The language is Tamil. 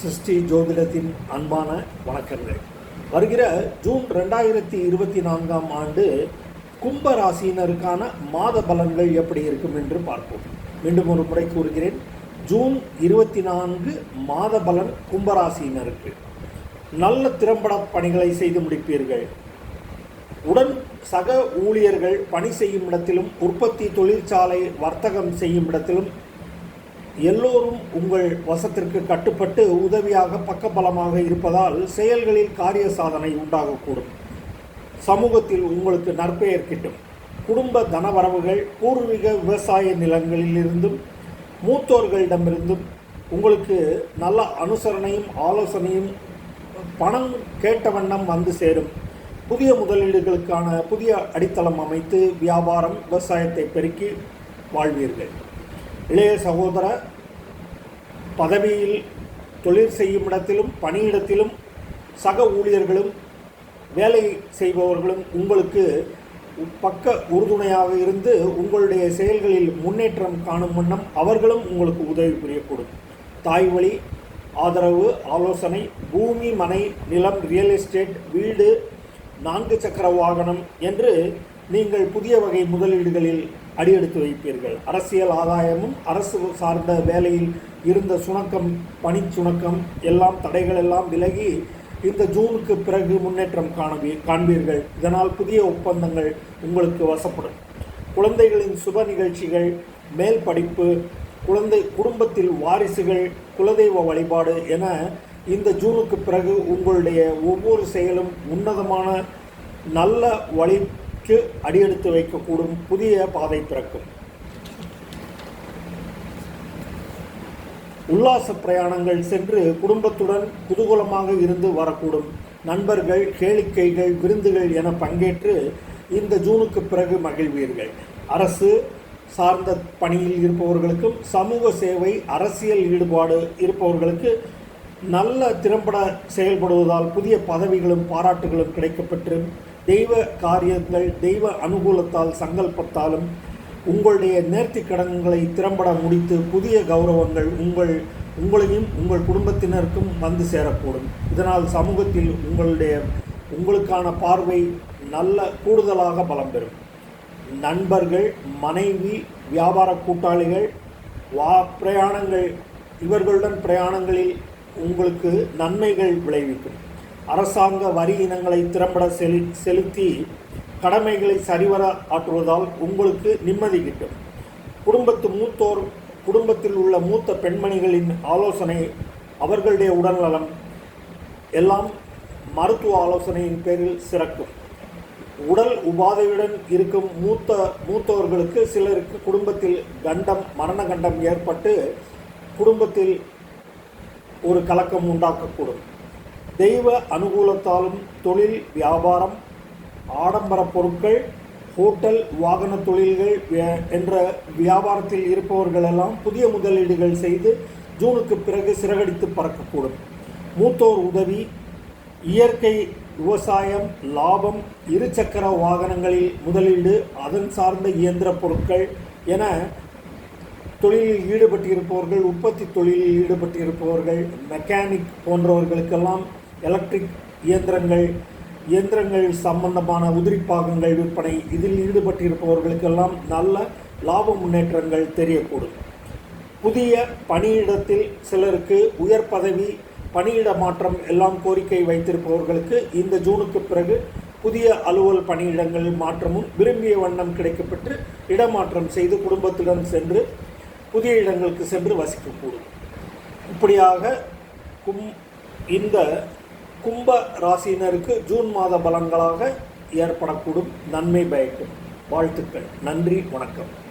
சிருஷ்டி ஜோதிடத்தின் அன்பான வணக்கங்கள். வருகிற ஜூன் ரெண்டாயிரத்தி இருபத்தி நான்காம் ஆண்டு கும்ப ராசியினருக்கான மாத பலன்கள் எப்படி இருக்கும் என்று பார்ப்போம். மீண்டும் ஒரு முறை கூறுகிறேன். ஜூன் இருபத்தி நான்கு மாத பலன் கும்பராசியினருக்கு நல்ல திறம்பட பணிகளை செய்து முடிப்பீர்கள். உடன் சக ஊழியர்கள் பணி செய்யும் இடத்திலும் உற்பத்தி தொழிற்சாலை வர்த்தகம் செய்யும் இடத்திலும் எல்லோரும் உங்கள் வசத்திற்கு கட்டுப்பட்டு உதவியாக பக்கபலமாக இருப்பதால் செயல்களில் காரிய சாதனை உண்டாகக்கூடும். சமூகத்தில் உங்களுக்கு நற்பெயர் கிட்டும். குடும்ப தனவரவுகள் பூர்வீக விவசாய நிலங்களிலிருந்தும் மூத்தோர்களிடமிருந்தும் உங்களுக்கு நல்ல அனுசரணையும் ஆலோசனையும் பணம் கேட்ட வண்ணம் வந்து சேரும். புதிய முதலீடுகளுக்கான புதிய அடித்தளம் அமைத்து வியாபாரம் விவசாயத்தை பெருக்கி வாழ்வீர்கள். இளைய சகோதர பதவியில் தொழில் செய்யும் இடத்திலும் பணியிடத்திலும் சக ஊழியர்களும் வேலை செய்பவர்களும் உங்களுக்கு பக்க உறுதுணையாக இருந்து உங்களுடைய செயல்களில் முன்னேற்றம் காணும் வண்ணம் அவர்களும் உங்களுக்கு உதவி புரியக்கூடும். தாய் வழி ஆதரவு ஆலோசனை பூமி மனை நிலம் ரியல் எஸ்டேட் வீடு நான்கு சக்கர வாகனம் என்று நீங்கள் புதிய வகை முதலீடுகளில் அடியெடுத்து வைப்பீர்கள். அரசியல் ஆதாயமும் அரசு சார்ந்த வேலையில் இருந்த சுணக்கம் பணி சுணக்கம் எல்லாம் தடைகள் எல்லாம் விலகி இந்த ஜூனுக்கு பிறகு முன்னேற்றம் காணவி காண்பீர்கள். இதனால் புதிய ஒப்பந்தங்கள் உங்களுக்கு வசப்படும். குழந்தைகளின் சுப நிகழ்ச்சிகள் மேல் படிப்பு குழந்தை குடும்பத்தில் வாரிசுகள் குலதெய்வ வழிபாடு என இந்த ஜூனுக்கு பிறகு உங்களுடைய ஒவ்வொரு செயலும் உன்னதமான நல்ல வழி வளர்ச்சிக்கு அடியெடுத்து வைக்கக்கூடும் புதிய பாதை பிறக்கும் உல்லாச பிரயாணங்கள் சென்று குடும்பத்துடன் குதூகூலமாக இருந்து வரக்கூடும். நண்பர்கள் கேளிக்கைகள் விருந்துகள் என பங்கேற்று இந்த ஜூனுக்கு பிறகு மகிழ்வீர்கள். அரசு சார்ந்த பணியில் இருப்பவர்களுக்கும் சமூக சேவை அரசியல் ஈடுபாடு இருப்பவர்களுக்கு நல்ல திறம்பட செயல்படுவதால் புதிய பதவிகளும் பாராட்டுகளும் கிடைக்கப்பெற்று தெய்வ காரியங்கள் தெய்வ அனுகூலத்தால் சங்கல்பத்தாலும் உங்களுடைய நேர்த்தி கடன்களை திறம்பட முடித்து புதிய கௌரவங்கள் உங்கள் உங்களையும் உங்கள் குடும்பத்தினருக்கும் வந்து சேரக்கூடும். இதனால் சமூகத்தில் உங்களுடைய உங்களுக்கான பார்வை நல்ல கூடுதலாக பலம் பெறும். நண்பர்கள் மனைவி வியாபார கூட்டாளிகள் வா பிரயாணங்கள் இவர்களுடன் பிரயாணங்களில் உங்களுக்கு நன்மைகள் விளைவிக்கும். அரசாங்க வரி இனங்களை திறம்பட செலு செலுத்தி கடமைகளை சரிவர ஆற்றுவதால் உங்களுக்கு நிம்மதி கிட்டும். குடும்பத்து மூத்தோர் குடும்பத்தில் உள்ள மூத்த பெண்மணிகளின் ஆலோசனை அவர்களுடைய உடல்நலம் எல்லாம் மருத்துவ ஆலோசனையின் பேரில் சிறக்கும். உடல் உபாதையுடன் இருக்கும் மூத்த மூத்தவர்களுக்கு சிலருக்கு குடும்பத்தில் கண்டம் மரண கண்டம் ஏற்பட்டு குடும்பத்தில் ஒரு கலக்கம் உண்டாக்கக்கூடும். தெய்வ அனுகூலத்தாலும் தொழில் வியாபாரம் ஆடம்பர பொருட்கள் ஹோட்டல் வாகன தொழில்கள் என்ற வியாபாரத்தில் இருப்பவர்களெல்லாம் புதிய முதலீடுகள் செய்து ஜூனுக்கு பிறகு சிறகடித்து பறக்கக்கூடும். மூத்தோர் உதவி இயற்கை விவசாயம் லாபம் இருசக்கர வாகனங்களில் முதலீடு அதன் சார்ந்த இயந்திர பொருட்கள் என தொழிலில் ஈடுபட்டிருப்பவர்கள் உற்பத்தி தொழிலில் ஈடுபட்டிருப்பவர்கள் மெக்கானிக் போன்றவர்களுக்கெல்லாம் எலக்ட்ரிக் இயந்திரங்கள் இயந்திரங்கள் சம்பந்தமான உதிரிப்பாகங்கள் விற்பனை இதில் ஈடுபட்டிருப்பவர்களுக்கெல்லாம் நல்ல லாப முன்னேற்றங்கள் தெரியக்கூடும். புதிய பணியிடத்தில் சிலருக்கு உயர் பதவி பணியிட மாற்றம் எல்லாம் கோரிக்கை வைத்திருப்பவர்களுக்கு இந்த ஜூனுக்கு பிறகு புதிய அலுவல் பணியிடங்களில் மாற்றமும் விரும்பிய வண்ணம் கிடைக்கப்பெற்று இடமாற்றம் செய்து குடும்பத்துடன் சென்று புதிய இடங்களுக்கு சென்று வசிக்கக்கூடும். இப்படியாக கும் இந்த கும்ப ராசியினருக்கு ஜூன் மாத பலன்களாக ஏற்படக்கூடும் நன்மை பயக்கும். வாழ்த்துக்கள். நன்றி. வணக்கம்.